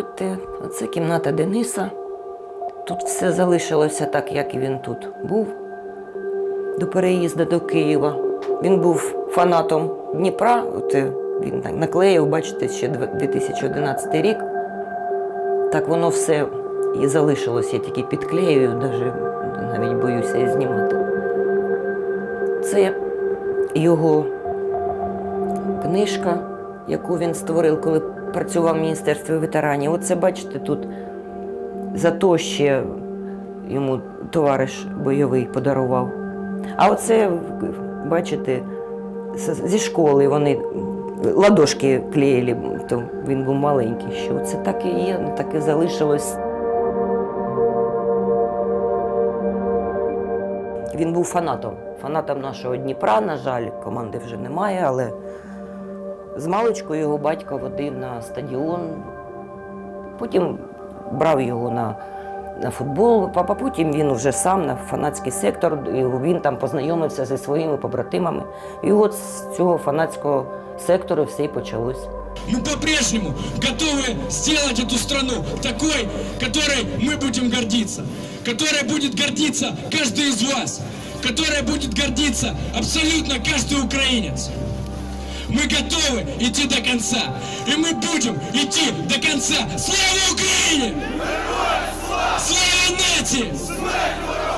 Заходьте, це кімната Дениса. Тут все залишилося так, як і він тут був до переїзду до Києва. Він був фанатом Дніпра. От е, він наклеїв, бачите, ще 2011 рік. Так воно все і залишилось. Я тільки підклеюю, навіть, навіть боюся і знімати. Це його книжка, яку він створив, коли працював в Міністерстві ветеранів. Оце бачите тут за то ще йому товариш бойовий подарував. А оце, бачите, зі школи вони ладошки клеїли, то він був маленький. Що це так і є, ну, так і залишилось. Він був фанатом, фанатом нашого Дніпра, на жаль, команди вже немає, але з маличкою його батько водив на стадіон. Потім брав його на, на футбол, а потім він вже сам на фанатський сектор, і він там познайомився зі своїми побратимами. І от з цього фанатського сектору все і почалось. Мы по-прежнему готовы сделать эту страну такой, которой мы будем гордиться, которой будет гордиться каждый из вас, которой будет гордиться абсолютно каждый украинец. Мы готовы идти до конца, и мы будем идти до конца. Слава Украине! Слава нации!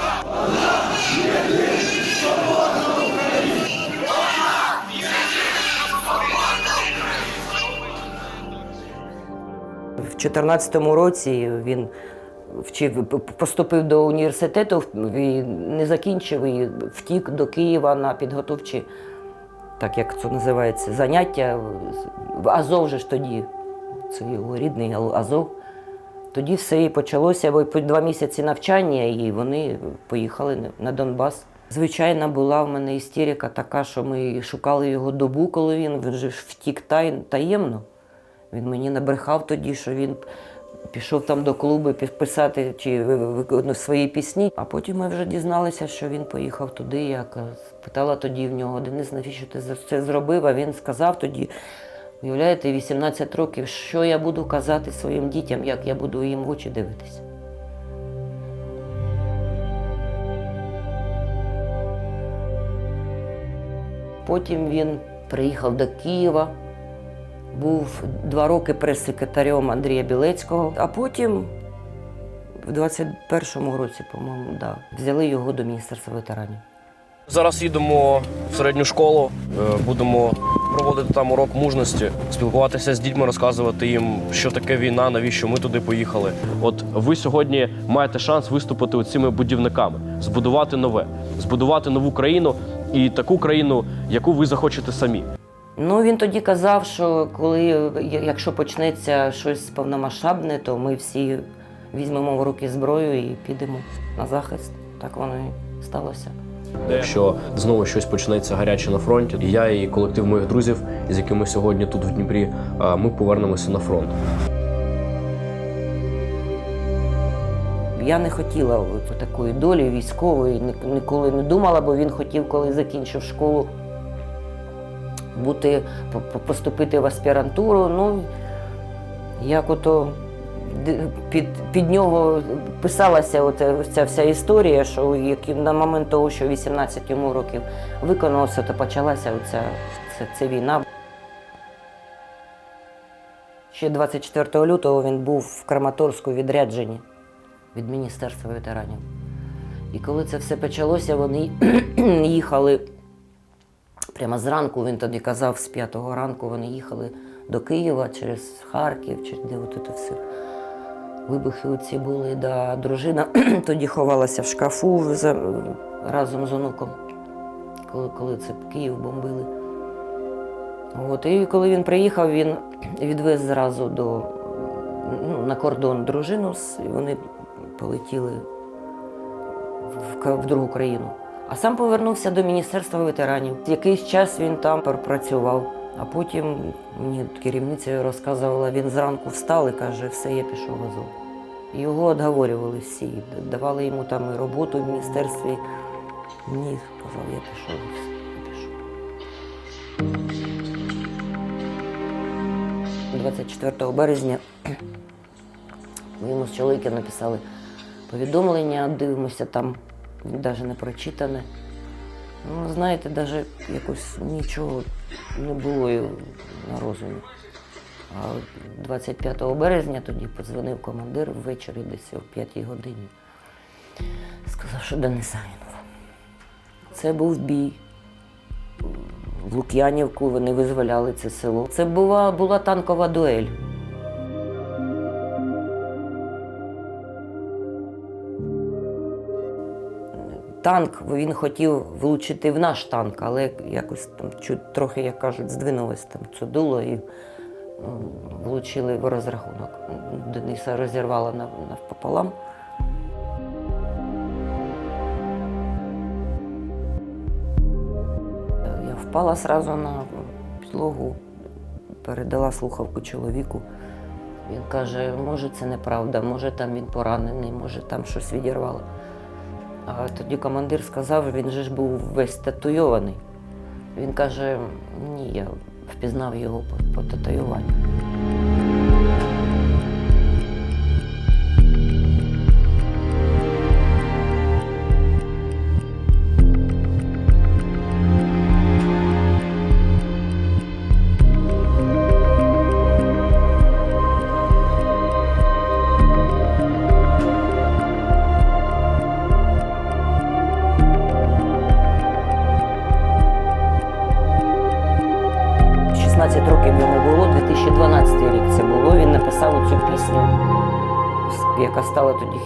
В 2014 році він вчив, п- поступив до університету і не закінчив і втік до Києва на підготовчі, так як це називається, заняття. В Азов же ж тоді, це його рідний Азов. Тоді все і почалося, бо два місяці навчання, і вони поїхали на Донбас. Звичайно, була в мене істерика така, що ми шукали його добу, коли він вже ж втік таємно. Він мені набрехав тоді, що він пішов там до клубу пі- писати чи свої пісні. А потім ми вже дізналися, що він поїхав туди. Я ка- спитала тоді в нього, Денис, навіщо ти це зробив? А він сказав тоді, уявляєте, 18 років, що я буду казати своїм дітям, як я буду їм в очі дивитися. Потім він приїхав до Києва, був два роки прес-секретарем Андрія Білецького, а потім, в 21-му році, по-моєму, да, взяли його до Міністерства ветеранів. Зараз їдемо в середню школу, е, будемо проводити там урок мужності, спілкуватися з дітьми, розказувати їм, що таке війна, навіщо ми туди поїхали. От ви сьогодні маєте шанс виступити цими будівниками, збудувати нове, збудувати нову країну і таку країну, яку ви захочете самі. Ну, він тоді казав, що коли, якщо почнеться щось повномасштабне, то ми всі візьмемо в руки зброю і підемо на захист. Так воно і сталося. Якщо знову щось почнеться гаряче на фронті, і я і колектив моїх друзів, з якими сьогодні тут в Дніпрі, е, ми повернемося на фронт. Я не хотіла такої долі військової, ніколи не думала, бо він хотів, коли закінчив школу, бути, по- по- поступити в аспірантуру. Ну, як ото під, під нього писалася оця, ця вся історія, що на момент того, що 18 йому років виконалося, то почалася оця, ця, ця війна. Ще 24 лютого він був в Краматорську відрядженні від Міністерства ветеранів. І коли це все почалося, вони їхали прямо зранку, він тоді казав, з п'ятого ранку вони їхали до Києва через Харків, чи де от це все. Вибухи оці були, да. дружина тоді ховалася в шкафу разом з онуком, коли, коли це Київ бомбили. От, і коли він приїхав, він відвез зразу до, ну, на кордон дружину, і вони полетіли в, в другу країну. А сам повернувся до Міністерства ветеранів. Якийсь час він там пропрацював, а потім мені керівниця розказувала, він зранку встав і каже, все, я пішов в Азов. Його отговорювали всі, давали йому там і роботу в міністерстві. Ні, сказав, я пішов я пішов. 24 березня Ми йому з чоловіком написали повідомлення, дивимося там, навіть не прочитане. Ну, знаєте, навіть якось нічого не було на розумі. А 25 березня тоді подзвонив командир ввечері десь о 5 годині. Сказав, що Денис загинув. Це був бій. В Лук'янівку вони визволяли це село. Це була, була танкова дуель. Танк він хотів влучити в наш танк, але якось там чуть трохи, як кажуть, здвинулось там це дуло і влучили в розрахунок. Дениса розірвало нав- навпополам. Я впала сразу на підлогу, передала слухавку чоловіку. Він каже, може це неправда, може там він поранений, може там щось відірвало. А тоді командир сказав, він же ж був весь татуйований. Він каже, ні, я впізнав його по, по татуюванню. –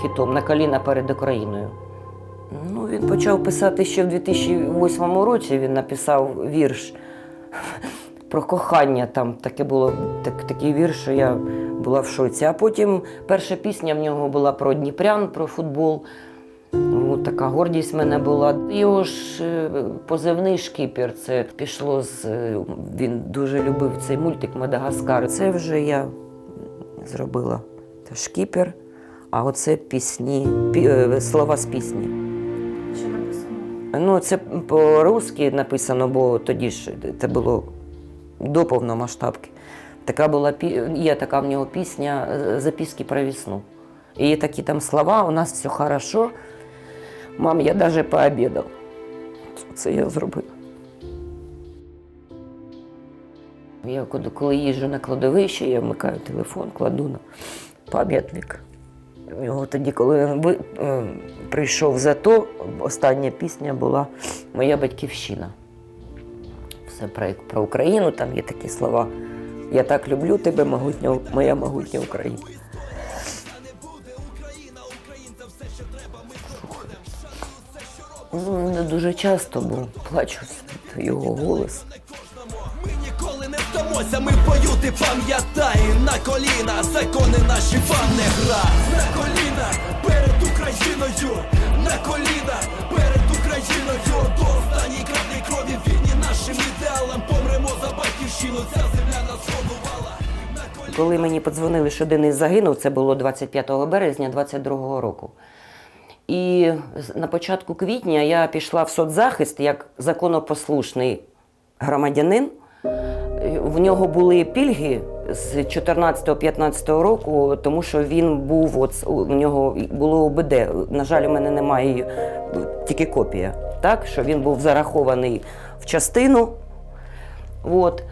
хітом на коліна перед Україною. Ну, він почав писати ще в 2008 році. Він написав вірш про кохання. Там таке було так, такий вірш, що я була в шоці. А потім перша пісня в нього була про Дніпрян, про футбол. От така гордість в мене була. Його ж е, позивний шкіпер. Це пішло з. е, Він дуже любив цей мультик Мадагаскар. Це вже я зробила Це шкіпер, а оце пісні, пі- е, слова з пісні. Що написано? Ну, це по-русски написано, бо тоді ж це було до повномасштабки. Така була є така в нього пісня е, Записки про весну. І такі там слова, у нас все хорошо. Мам, я навіть пообідав. Це я зробила. Я коли їжджу на кладовище, я вмикаю телефон, кладу на пам'ятник. У нього тоді, коли він е, прийшов за то, остання пісня була Моя батьківщина. Все про, про Україну, там є такі слова. Я так люблю тебе, могутня, моя могутня Україна. Ну, не дуже часто, бо плачу його голос. Не ми в бою пам'ятай. На коліна, закони наші вам не гра. На коліна, перед Україною. На коліна, перед Україною. До останньої краплі крові вільні нашим ідеалам. Помремо за батьківщину, ця земля нас годувала. Коли мені подзвонили, що Денис загинув, це було 25 березня 22-го року. І на початку квітня я пішла в соцзахист як законопослушний громадянин. В нього були пільги з 14-15 року, тому що він був, от, у нього було ОБД. На жаль, у мене немає тільки копія. Так, що він був зарахований в частину. От.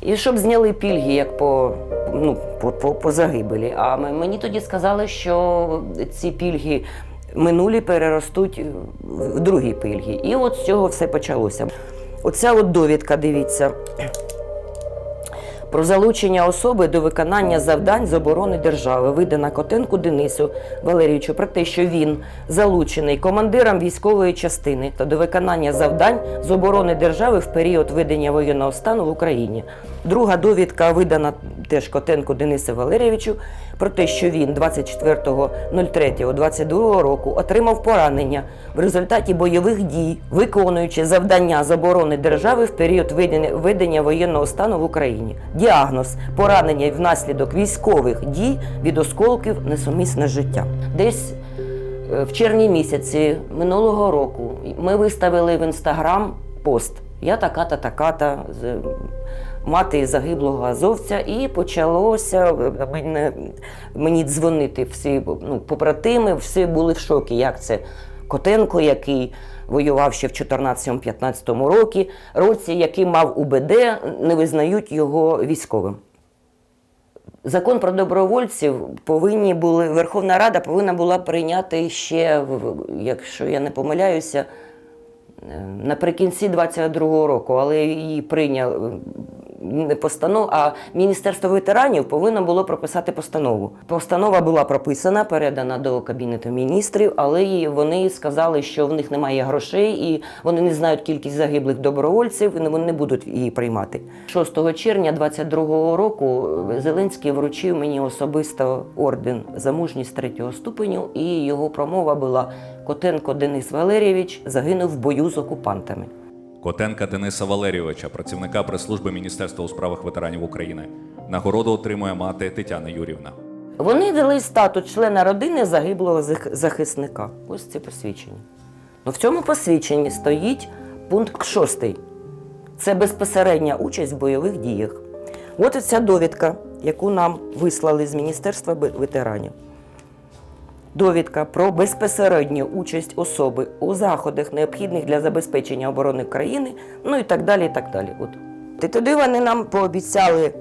І щоб зняли пільги як по, ну, по, по, по загибелі. А мені тоді сказали, що ці пільги минулі переростуть в другі пільги. І от з цього все почалося. Оця от довідка, дивіться. Про залучення особи до виконання завдань з оборони держави, видана Котенку Денису Валерійовичу про те, що він залучений командиром військової частини та до виконання завдань з оборони держави в період ведення воєнного стану в Україні. Друга довідка видана теж Котенку Денису Валерійовичу про те, що він 24.03.22 року отримав поранення в результаті бойових дій, виконуючи завдання з оборони держави в період ведення, воєнного стану в Україні. Діагноз поранення внаслідок військових дій від осколків несумісне життя. Десь е, в червні місяці минулого року ми виставили в інстаграм пост. Я така-та, така-та мати загиблого азовця, і почалося мене, мені дзвонити всі ну, побратими, всі були в шокі. Як це Котенко, який воював ще в 14-15 році, році, який мав УБД, не визнають його військовим. Закон про добровольців повинні були Верховна Рада повинна була прийняти ще, якщо я не помиляюся, е, наприкінці 22-го року, але її прийняли не постанову, а Міністерство ветеранів повинно було прописати постанову. Постанова була прописана, передана до Кабінету міністрів, але вони сказали, що в них немає грошей і вони не знають кількість загиблих добровольців, і вони не будуть її приймати. 6 червня 22-го року Зеленський вручив мені особисто орден за мужність третього ступеню, і його промова була Котенко Денис Валерійович загинув в бою з окупантами. Котенка Дениса Валерійовича, працівника прес-служби Міністерства у справах ветеранів України. Нагороду отримує мати Тетяна Юрівна. Вони дали статус члена родини загиблого захисника. Ось це посвідчення. Ну, в цьому посвідченні стоїть пункт 6. Це безпосередня участь в бойових діях. От ця довідка, яку нам вислали з Міністерства ветеранів. Довідка про безпосередню участь особи у заходах, необхідних для забезпечення оборони країни, ну і так далі. І так далі. От. І тоді вони нам пообіцяли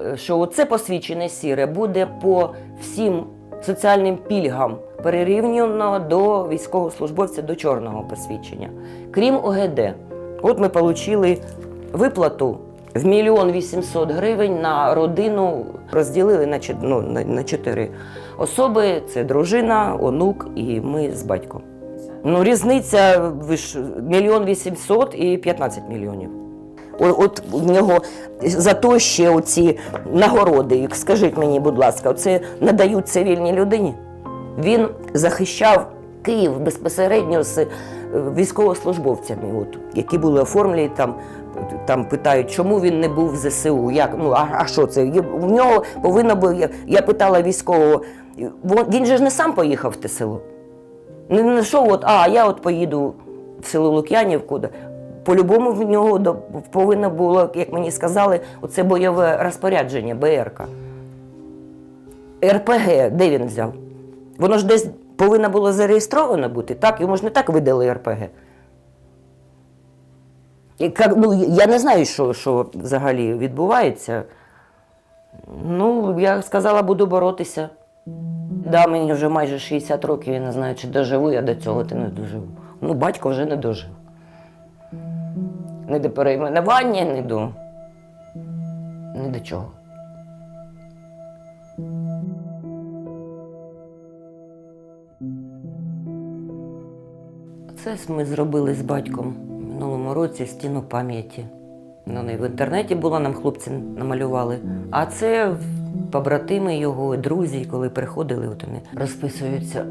Е, що це посвідчене сіре буде по всім соціальним пільгам перерівняно до військовослужбовця до чорного посвідчення, крім ОГД. От ми отримали виплату в мільйон вісімсот гривень на родину розділили на, ну, на, чотири особи: це дружина, онук і ми з батьком. Ну, різниця мільйон вісімсот і 15 мільйонів. От у нього за то ще оці нагороди. Скажіть мені, будь ласка, це надають цивільній людині. Він захищав Київ безпосередньо з е, військовослужбовцями, от, які були оформлені там. Там питають, чому він не був в ЗСУ. Як? Ну, а, а що це? В нього повинно було. Я, я питала військового, він же ж не сам поїхав в те село. Не не що, от, а я от поїду в село Лук'янівку. По-любому в нього повинно було, як мені сказали, оце бойове розпорядження БРК. РПГ, де він взяв? Воно ж десь повинно було зареєстровано бути, так? Йому ж не так видали РПГ. Ну, я не знаю, що, що взагалі відбувається. Ну, я сказала, буду боротися. Да, мені вже майже 60 років, я не знаю, чи доживу я до цього, ти не доживу. Ну, батько вже не дожив. Не до перейменування, ні до. Ні до чого. Це ми зробили з батьком минулому році стіну пам'яті. Ну, не в інтернеті було, нам хлопці намалювали. А це побратими його, друзі, коли приходили, от вони розписуються.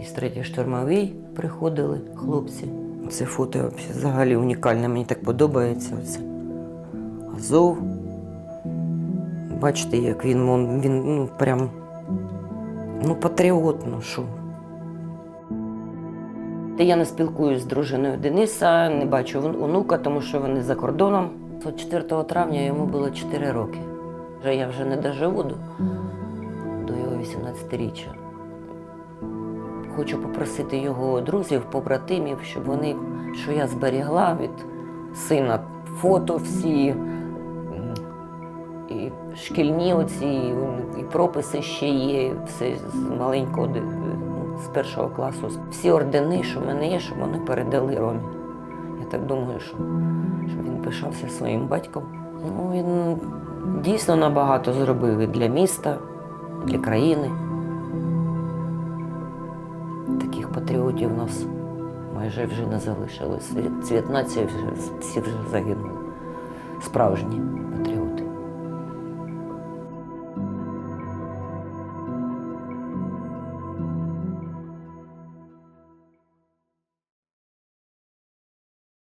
Із третьої штурмовій приходили хлопці. Це фото взагалі унікальне, мені так подобається. Оце. Азов. Бачите, як він, він ну, прям ну, патріот, ну що. Я не спілкуюсь з дружиною Дениса, не бачу онука, тому що вони за кордоном. 4 травня йому було 4 роки. Я вже не доживу до, його 18-річчя. Хочу попросити його друзів, побратимів, щоб вони, що я зберігла від сина фото всі, і шкільні оці, і- прописи ще є, все з маленького ди- ну, з першого класу. Всі ордени, що в мене є, щоб вони передали Ромі. Я так думаю, що, що він пишався своїм батьком. Ну, він дійсно набагато зробив і для міста, і для країни. Таких патріотів у нас майже вже не залишилось. Цвіт нації всі вже загинули. Справжні.